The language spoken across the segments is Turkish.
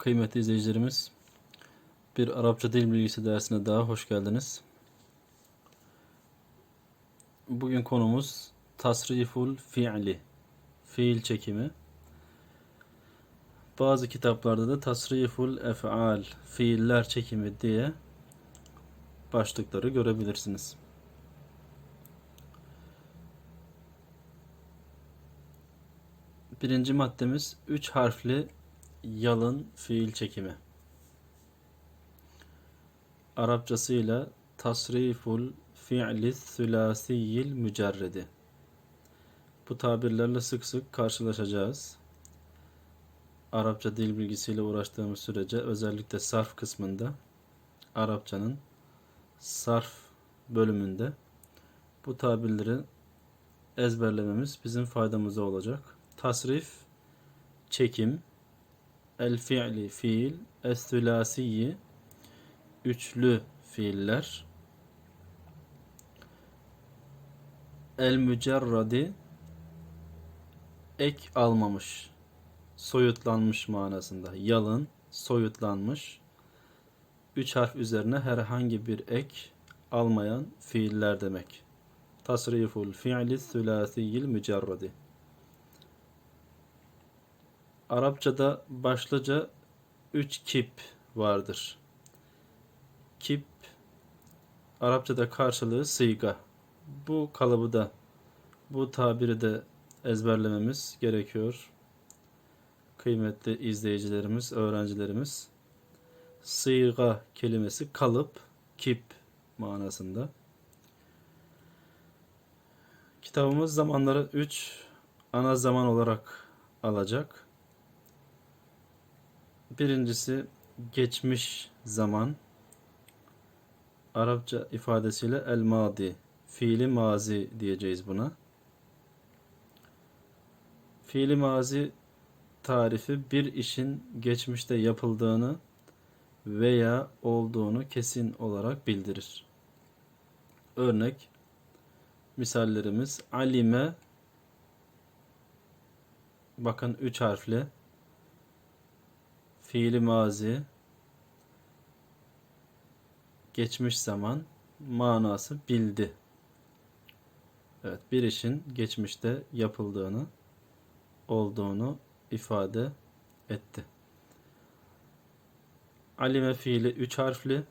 Kıymetli izleyicilerimiz, bir Arapça dil bilgisi dersine daha hoş geldiniz. Bugün konumuz tasriful fi'li, fiil çekimi. Bazı kitaplarda da tasriful ef'al, fiiller çekimi diye başlıkları görebilirsiniz. Birinci maddemiz üç harfli yalın fiil çekimi. Arapçasıyla tasriful fi'li sülasiyil mücerredi. Bu tabirlerle sık sık karşılaşacağız. Arapça dil bilgisiyle uğraştığımız sürece özellikle sarf kısmında Arapçanın sarf bölümünde bu tabirleri ezberlememiz bizim faydamıza olacak. Tasrif, çekim, el fi'li fiil, es-sülasiyi üçlü fiiller, el mücerradi ek almamış, soyutlanmış manasında. Yalın, soyutlanmış. Üç harf üzerine herhangi bir ek almayan fiiller demek. Tasriful fi'li sülasiyil mücerradi. Arapçada başlıca üç kip vardır. Kip Arapçada karşılığı sıyga. Bu kalıbı da bu tabiri de ezberlememiz gerekiyor. Kıymetli izleyicilerimiz, öğrencilerimiz. Sıyga kelimesi kalıp, kip manasında. Kitabımız zamanları 3 ana zaman olarak alacak. Birincisi geçmiş zaman. Arapça ifadesiyle el madi. Fiili mazi diyeceğiz buna. Fiili mazi tarifi bir işin geçmişte yapıldığını veya olduğunu kesin olarak bildirir. Örnek misallerimiz alime bakın üç harfli fiili mazi geçmiş zaman manası bildi. Evet, bir işin geçmişte yapıldığını, olduğunu ifade etti. Alime fiili 3 harfli.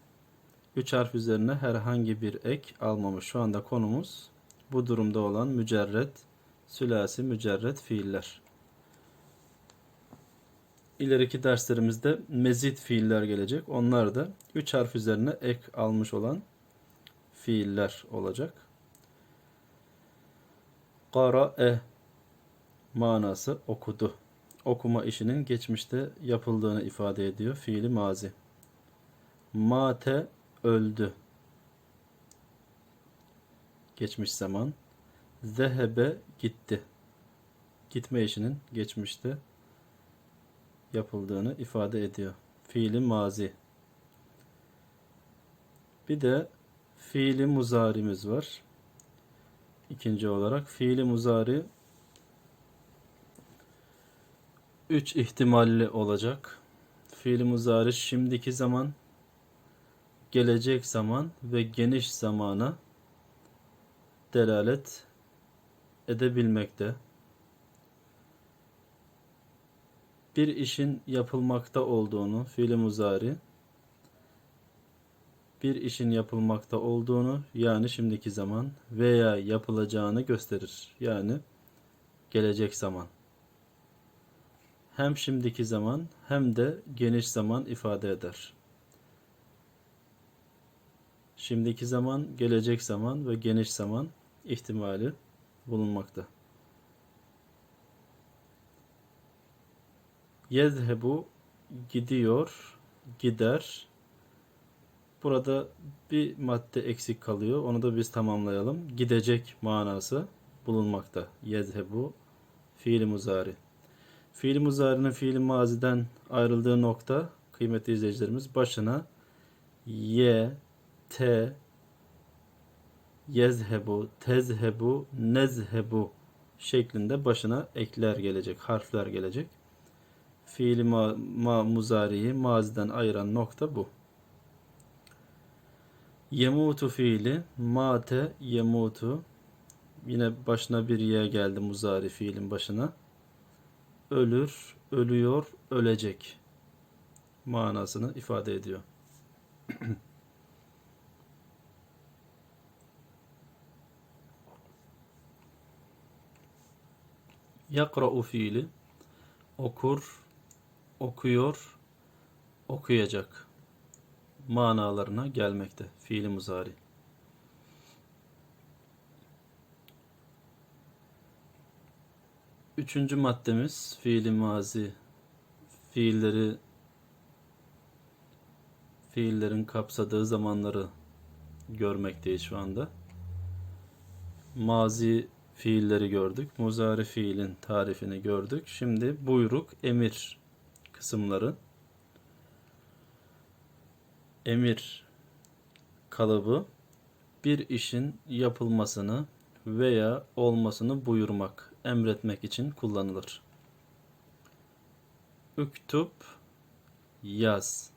3 harf üzerine herhangi bir ek almamış. Şu anda konumuz bu durumda olan mücerret, sülasi mücerret fiiller. İleriki derslerimizde mezit fiiller gelecek. Onlar da 3 harf üzerine ek almış olan fiiller olacak. Qara'e manası okudu. Okuma işinin geçmişte yapıldığını ifade ediyor. Fiili mazi. Mate öldü. Geçmiş zaman. Zehebe gitti. Gitme işinin geçmişte yapıldığını ifade ediyor. Fiili mazi. Bir de fiili muzarimiz var. İkinci olarak fiili muzari üç ihtimalli olacak. Fiili muzari şimdiki zaman, gelecek zaman ve geniş zamana delalet edebilmekte. Bir işin yapılmakta olduğunu, fiili muzari, bir işin yapılmakta olduğunu yani şimdiki zaman veya yapılacağını gösterir. Yani gelecek zaman. Hem şimdiki zaman hem de geniş zaman ifade eder. Şimdiki zaman, gelecek zaman ve geniş zaman ihtimali bulunmakta. Yezhebu gidiyor, gider. Burada bir madde eksik kalıyor. Onu da biz tamamlayalım. Gidecek manası bulunmakta. Yezhebu fiil muzari. Fiil muzarinin fiil maziden ayrıldığı nokta kıymetli izleyicilerimiz başına ye, te, yezhebu, tezhebu, nezhebu şeklinde başına ekler gelecek, harfler gelecek Fiili ma, ma muzariyi maziden ayıran nokta bu. Yemutu fiili mate yemutu yine başına bir ye geldi muzari fiilin başına. Ölür, ölüyor, ölecek manasını ifade ediyor. Yakra'u fiili okur, okuyor, okuyacak manalarına gelmekte. Fiili muzari. Üçüncü maddemiz fiili mazi. Fiilleri fiillerin kapsadığı zamanları görmekteyiz şu anda. Mazi fiilleri gördük. Muzari fiilin tarifini gördük. Şimdi buyruk, emir kısımları. Emir kalıbı bir işin yapılmasını veya olmasını buyurmak, emretmek için kullanılır. Üktüp yaz.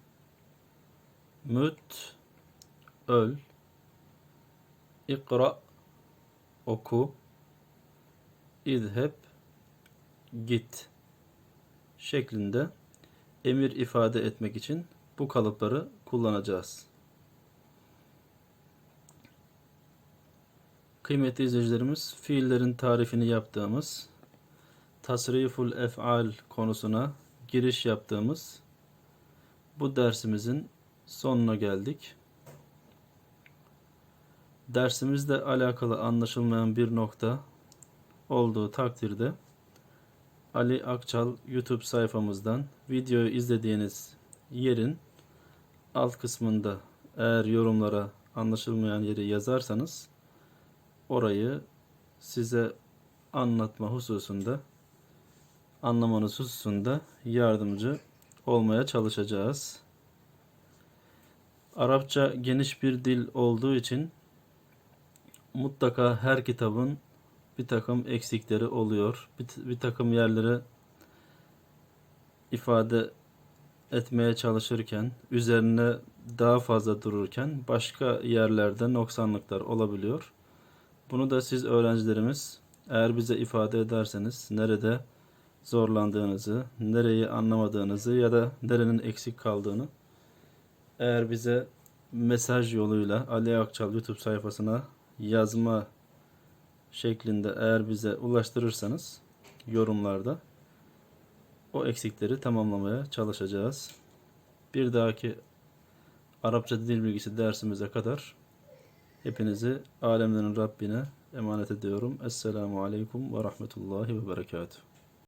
Müt öl. İkra oku. İzheb git şeklinde emir ifade etmek için bu kalıpları kullanacağız. Kıymetli izleyicilerimiz, fiillerin tarifini yaptığımız tasriful ef'al konusuna giriş yaptığımız bu dersimizin sonuna geldik. Dersimizle alakalı anlaşılmayan bir nokta olduğu takdirde Ali Akçal YouTube sayfamızdan videoyu izlediğiniz yerin alt kısmında eğer yorumlara anlaşılmayan yeri yazarsanız orayı size anlatma hususunda anlamanız hususunda yardımcı olmaya çalışacağız. Arapça geniş bir dil olduğu için mutlaka her kitabın bir takım eksikleri oluyor. Bir, bir takım yerlere ifade etmeye çalışırken, üzerine daha fazla dururken başka yerlerde noksanlıklar olabiliyor. Bunu da siz öğrencilerimiz eğer bize ifade ederseniz nerede zorlandığınızı, nereyi anlamadığınızı ya da nerenin eksik kaldığını eğer bize mesaj yoluyla Ali Akçal YouTube sayfasına yazma şeklinde eğer bize ulaştırırsanız yorumlarda o eksikleri tamamlamaya çalışacağız. Bir dahaki Arapça dil bilgisi dersimize kadar hepinizi alemlerin Rabbine emanet ediyorum. Esselamu Aleyküm ve Rahmetullahi ve Berekatuhu.